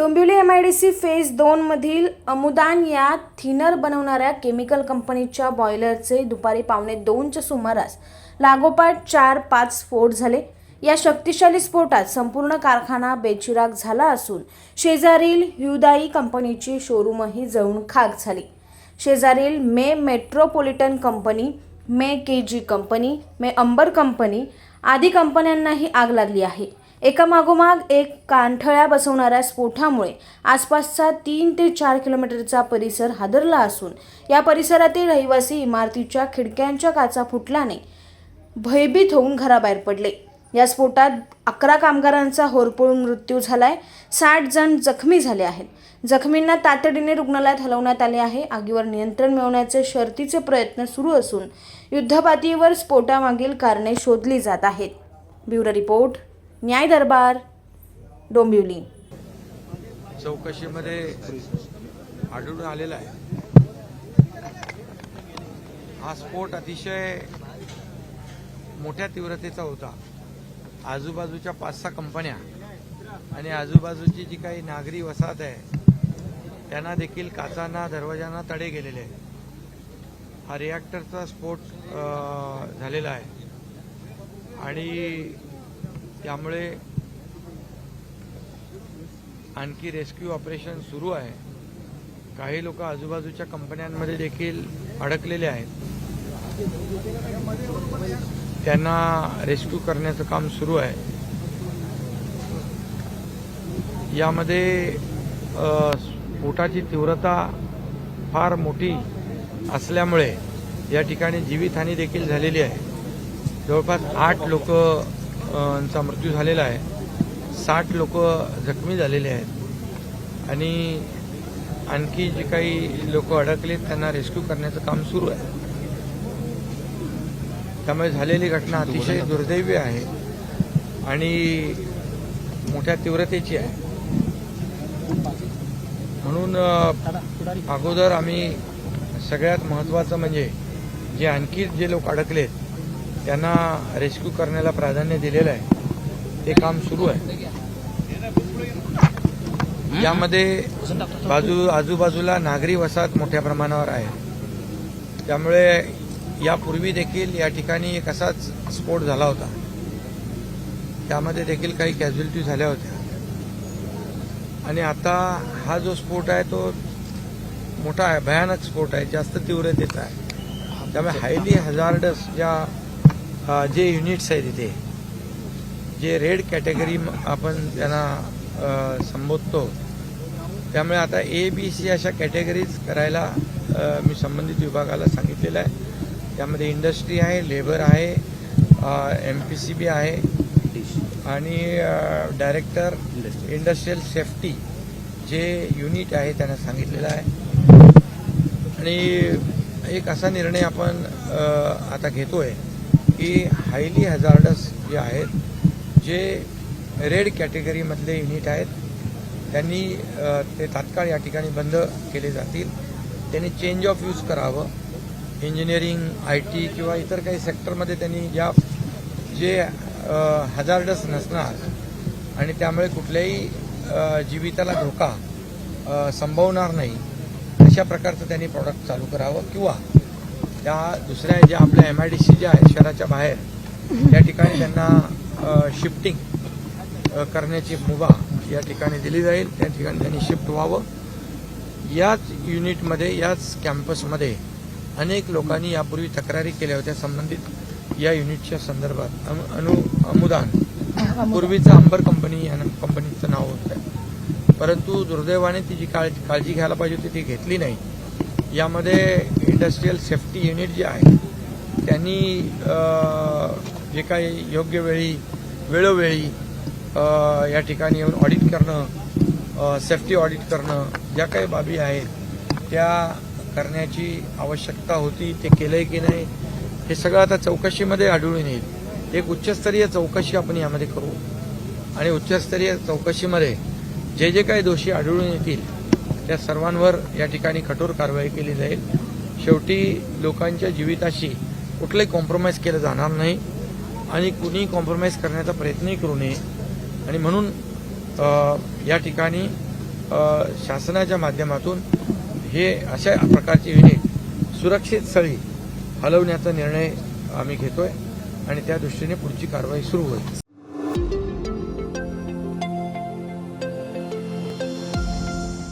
Dombivli M I D C phase दोनमधील अमुदान या thinner बनवणाऱ्या chemical कंपनीच्या बॉयलरचे दुपारी पावणे दोनच्या सुमारास लागोपाठ चार पाच स्फोट झाले. या शक्तिशाली स्फोटात संपूर्ण कारखाना बेचिराग झाला असून शेजारील ह्युदाई कंपनीची शोरूमही जळून खाक झाली. शेजारील मे मेट्रोपॉलिटन कंपनी मे के जी कंपनी मे अंबर कंपनी आदी कंपन्यांनाही आग लागली आहे. एकामागोमाग एक कानठळ्या बसवणाऱ्या स्फोटामुळे आसपासचा तीन ते चार किलोमीटरचा परिसर हादरला असून या परिसरातील रहिवासी इमारतीच्या खिडक्यांच्या काचा फुटल्याने भयभीत होऊन घराबाहेर पडले. या स्फोटात अकरा कामगारांचा होरपळून मृत्यू झालाय. साठ जण जखमी झाले आहेत. जखमींना तातडीने रुग्णालयात हलवण्यात आले आहे. आगीवर नियंत्रण मिळवण्याचे शर्तीचे प्रयत्न सुरू असून युद्धपातळीवर स्फोटामागील कारणे शोधली जात आहेत. ब्युरो रिपोर्ट न्याय दरबार डोंबिवली. चौकशीमध्ये आढळून आलेला आहे. हा स्फोट अतिशय मोठ्या तीव्रतेचा होता. आजूबाजूच्या पाच सहा कंपन्या आणि आजूबाजूची जी काही नागरी वसाहत आहे त्यांना देखील काचांना दरवाजांना तडे गेलेले आहे हा रिॲक्टरचा स्फोट झालेला आहे. आणि त्यामुळे आणखी रेस्क्यू ऑपरेशन सुरू आहे. काही लोक आजूबाजूच्या कंपन्यांमध्ये देखील अडकलेले आहेत. त्यांना रेस्क्यू करण्याचं काम सुरू आहे. यामध्ये स्फोटाची तीव्रता फार मोठी असल्यामुळे या ठिकाणी जीवितहानी देखील झालेली आहे. जवळपास आठ लोक चा मृत्यू झालेला आहे. साठ लोक जखमी झालेले आहेत. आणि आणखी जे काही लोक अडकलेत त्यांना रेस्क्यू करण्याचं काम सुरू आहे. त्यामुळे झालेली घटना अतिशय दुर्दैवी आहे आणि मोठ्या तीव्रतेची आहे. म्हणून अगोदर आम्ही सगळ्यात महत्त्वाचं म्हणजे जे आणखी जे लोक अडकलेत त्यांना रेस्क्यू करण्याला प्राधान्य दिलेलं आहे. ते काम सुरू आहे. यामध्ये बाजू आजूबाजूला नागरी वसाहत मोठ्या प्रमाणावर आहे. त्यामुळे यापूर्वी देखील या ठिकाणी एक असाच स्फोट झाला होता. त्यामध्ये देखील काही कॅज्युअलिटी झाल्या होत्या. आणि आता हा जो स्फोट आहे तो मोठा आहे भयानक स्फोट आहे. जास्त तीव्रतेचा आहे. त्यामुळे हायली हजार्डस ज्या जे युनिट्स आहेत इथे जे रेड कॅटेगरी आपण त्यांना संबोधतो त्यामुळे आता ए बी सी अशा कॅटेगरीज करायला मी संबंधित विभागाला सांगितलेलं आहे. त्यामध्ये इंडस्ट्री आहे लेबर आहे एम पी सी बी आहे आणि डायरेक्टर इंडस्ट्रियल सेफ्टी जे युनिट आहे त्यांना सांगितलेलं आहे. आणि एक असा निर्णय आपण आता घेतो आहे की हायली हजार्डस जे आहेत जे रेड कॅटेगरीमधले युनिट आहेत त्यांनी ते तात्काळ या ठिकाणी बंद केले जातील. त्यांनी चेंज ऑफ यूज करावं. इंजिनिअरिंग आय टी किंवा इतर काही सेक्टरमध्ये त्यांनी ज्या जे हजार्डस नसणार आणि त्यामुळे कुठल्याही जीविताला धोका संभवणार नाही अशा प्रकारचं त्यांनी प्रॉडक्ट चालू करावं किंवा त्या दुसऱ्या ज्या आपल्या एम आय डी सी ज्या आहेत शहराच्या बाहेर त्या ठिकाणी त्यांना शिफ्टिंग करण्याची मुभा या ठिकाणी दिली जाईल. त्या ठिकाणी त्यांनी शिफ्ट व्हावं. याच युनिटमध्ये याच कॅम्पसमध्ये अनेक लोकांनी यापूर्वी तक्रारी केल्या होत्या संबंधित या युनिटच्या संदर्भात. अनु अनु अमुदान. पूर्वीचं अंबर कंपनी या कंपनीचं नाव होतं. परंतु दुर्दैवाने ती जी काळजी काळजी घ्यायला पाहिजे होती ती घेतली नाही. यामध्ये इंडस्ट्रीयल सेफ्टी युनिट जे आहे त्यांनी जे काही योग्य वेळी वेळोवेळी या ठिकाणी येऊन ऑडिट करणं सेफ्टी ऑडिट करणं ज्या काही बाबी आहेत त्या करण्याची आवश्यकता होती ते केलंय की नाही हे सगळं आता चौकशीमध्ये आढळून येईल. एक उच्चस्तरीय चौकशी आपण यामध्ये करू. आणि उच्चस्तरीय चौकशीमध्ये जे जे काही दोषी आढळून येतील त्या सर्वांवर या ठिकाणी कठोर कारवाई केली जाईल. शेवटी लोकांच्या जीविताशी कुठलंही कॉम्प्रोमाइज केलं जाणार नाही आणि कुणी कॉम्प्रोमाइज करण्याचा प्रयत्नही करू नये. आणि म्हणून या ठिकाणी शासनाच्या माध्यमातून हे अशा प्रकारचे युनिट सुरक्षित स्थळी हलवण्याचा निर्णय आम्ही घेतोय आणि त्या दृष्टीने पुढची कारवाई सुरू होईल.